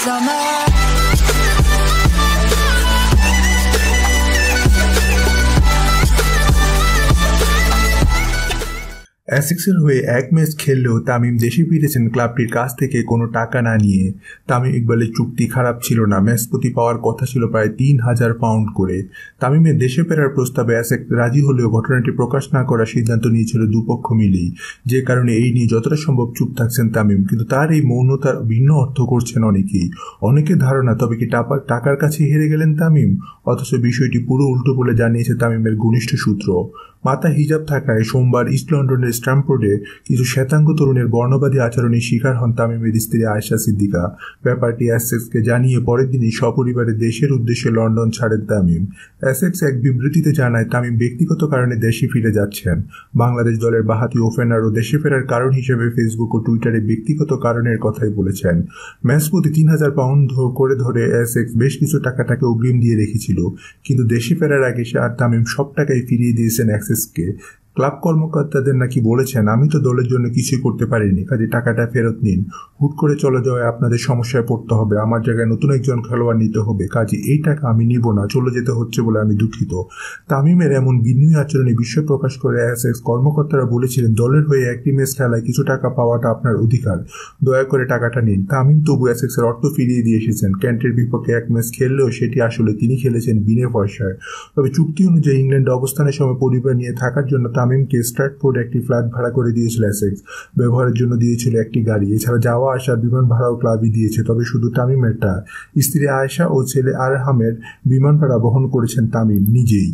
summer. অ্যাসিক্সের হয়ে এক match খেললেও তামিম দেশে ফিরেছেন ক্লাবটির কাছ থেকে কোনো টাকা না নিয়ে। তামিম ইকবালের চুক্তি খারাপ ছিল না। ম্যাচ প্রতি পাওয়ার কথা ছিল প্রায় তিন হাজার পাউন্ড করে। তামিমের দেশে ফেরার প্রস্তাবে অ্যাসেক রাজি হলেও ঘটনাটি প্রকাশ না করার সিদ্ধান্ত নিয়েছিল দুপক্ষ মিলেই। যে কারণে এই নিয়ে যতটা সম্ভব চুপ থাকছেন তামিম, কিন্তু তার এই মৌনতার ভিন্ন অর্থ করছেন অনেকেই। অনেকের ধারণা, তবে কি টাকা টাকার কাছে হেরে গেলেন তামিম? অথচ বিষয়টি পুরো উল্টো বলে জানিয়েছে তামিমের ঘনিষ্ঠ সূত্র। মাথা হিজাব থাকায় সোমবার ইস্ট লন্ডনের স্ট্যাম্পোর্ডে কিছু শ্বেতাঙ্গ তরুণের বর্ণবাদী আচরণের শিকার হন তামিমের স্ত্রী আয়শা সিদ্দিকা। ব্যাপারটি অ্যাসেক্সকে জানিয়ে পরের দিনই সপরিবারে দেশের উদ্দেশ্যে লন্ডন ছাড়েন তামিম। অ্যাসেক্স এক বিবৃতিতে জানায়, তামিম ব্যক্তিগত কারণে দেশে ফিরে যাচ্ছেন। বাংলাদেশ দলের বাহাতি ওপেনার ও দেশে ফেরার কারণ হিসেবে ফেসবুক ও টুইটারে ব্যক্তিগত কারণের কথাই বলেছেন। ম্যাচ প্রতি তিন হাজার পাউন্ড করে ধরে অ্যাসেক্স বেশ কিছু টাকা তাকে অগ্রিম দিয়ে রেখেছিল। কিন্তু দেশে ফেরার আগে সে আর তামিম সব টাকাই ফিরিয়ে দিয়েছেন confisquer ক্লাব কর্মকর্তাদের নাকি বলেছেন, আমি তো দলের জন্য কিছুই করতে পারিনি, কাজে টাকাটা ফেরত নিন। হুট করে চলে যাওয়ায় আপনাদের সমস্যায় পড়তে হবে, আমার জায়গায় নতুন একজন খেলোয়াড় নিতে হবে, কাজে এই টাকা আমি নিব না, চলে যেতে হচ্ছে বলে আমি দুঃখিত। তামিমের এমন বিনয়ী আচরণে বিস্ময় প্রকাশ করে এসএক্স কর্মকর্তারা বলেছিলেন, দলের হয়ে একটি ম্যাচ খেলায় কিছু টাকা পাওয়াটা আপনার অধিকার, দয়া করে টাকাটা নিন। তামিম তবু এসএক্সের অর্থ ফিরিয়ে দিয়ে এসেছেন, ক্যান্টের বিপক্ষে এক ম্যাচ খেললেও সেটি আসলে তিনি খেলেছেন বিনে পয়সায়। তবে চুক্তি অনুযায়ী ইংল্যান্ডে অবস্থানের সময় পরিবার নিয়ে থাকার জন্য তামিমকে স্ট্র্যাটফোর্ড একটি ফ্ল্যাট ভাড়া করে দিয়েছিল অ্যাসেক্স ব্যবহারের জন্য দিয়েছিল একটি গাড়ি। এছাড়া যাওয়া আসা, বিমান ভাড়াও ক্লাবই দিয়েছে। তবে শুধু তামিমেরটা। স্ত্রী আয়েশা ও ছেলে আরহামের বিমান ভাড়া বহন করেছেন তামিম নিজেই।